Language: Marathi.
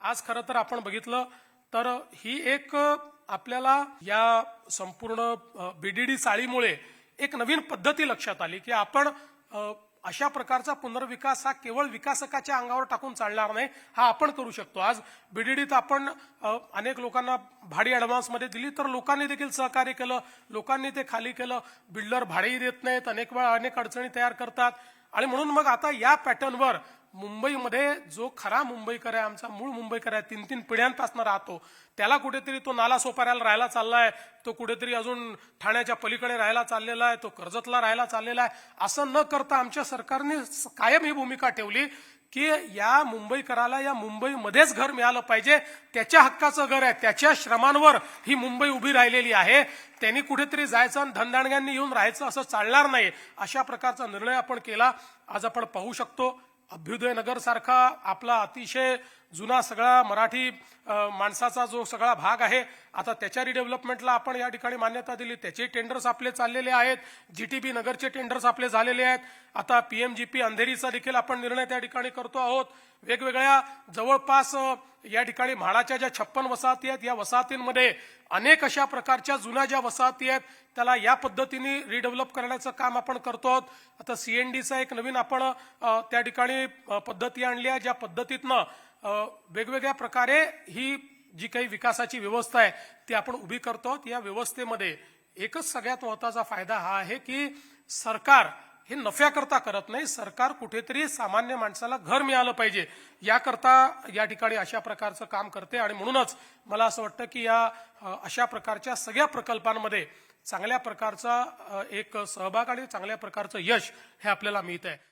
आज खरं तर आपण बघितलं तर ही एक आपल्याला या संपूर्ण बीडीडी चाळीमुळे एक नवीन पद्धती लक्षात आली की आपण अशा प्रकारचा पुनर्विकास हा केवळ विकासकाच्या अंगावर टाकून चालणार नाही हा आपण करू शकतो. आज बीडीडीत आपण अनेक लोकांना भाडी ॲडव्हान्समध्ये दिली तर लोकांनी देखील सहकार्य केलं लोकांनी ते खाली केलं बिल्डर भाडेही देत नाहीत अनेक वेळा अनेक अडचणी तयार करतात. आणि म्हणून मग आता या पॅटर्नवर मुंबईमध्ये जो खरा मुंबईकर आहे आमचा मूळ मुंबईकर आहे तीन तीन पिढ्यांपासून राहतो. त्याला कुठेतरी तो नाला सोपाऱ्याला राहायला चाललाय तो कुठेतरी अजून ठाण्याच्या पलीकडे राहायला चाललेला आहे तो कर्जतला राहायला चाललेला आहे. असं न करता आमच्या सरकारने कायम ही भूमिका ठेवली की या मुंबईकराला या मुंबईमध्येच घर मिळालं पाहिजे. त्याच्या हक्काचं घर आहे त्याच्या श्रमांवर ही मुंबई उभी राहिलेली आहे. त्यांनी कुठेतरी जायचं आणि धनदाणग्यांनी येऊन राहायचं असं चालणार नाही. अशा प्रकारचा निर्णय आपण केला. आज आपण पाहू शकतो. अभ्युदय नगर सारखा आपला अतिशय जुना सगळा मराठी माणसाचा जो सगळा भाग आहे आता त्याच्या रिडेव्हलपमेंटला आपण या ठिकाणी मान्यता दिली. त्याचे टेंडर्स आपले चाललेले आहेत. जी टी बी नगरचे टेंडर्स आपले झालेले आहेत. आता पीएमजीपी अंधेरीचा देखील आपण निर्णय त्या ठिकाणी करतो आहोत. वेगवेगळ्या जवळपास या ठिकाणी म्हाडाच्या ज्या छप्पन वसाहती आहेत या वसाहतींमध्ये अनेक अशा प्रकारच्या जुन्या ज्या वसाहती आहेत त्याला या पद्धतीने रिडेव्हलप करण्याचं काम आपण करतो आहोत. आता सीएनडीचा एक नवीन आपण त्या ठिकाणी पद्धती आणली आहे. ज्या पद्धतीतनं वेगवेगळ्या प्रकारे ही जी काही विकासाची व्यवस्था आहे ती आपण उभी करतो आहोत. या व्यवस्थेमध्ये एकच सगळ्यात महत्त्वाचा फायदा हा आहे की सरकार हे नफ्याकरता करत नाही. सरकार कुठेतरी सामान्य माणसाला घर मिळालं पाहिजे. याकरता या ठिकाणी अशा प्रकारचं काम करते आणि म्हणूनच मला असं वाटतं की या अशा प्रकारच्या सगळ्या प्रकल्पांमध्ये चांगल्या प्रकारचा एक सहभाग आणि चांगल्या प्रकारचं यश हे आपल्याला मिळत आहे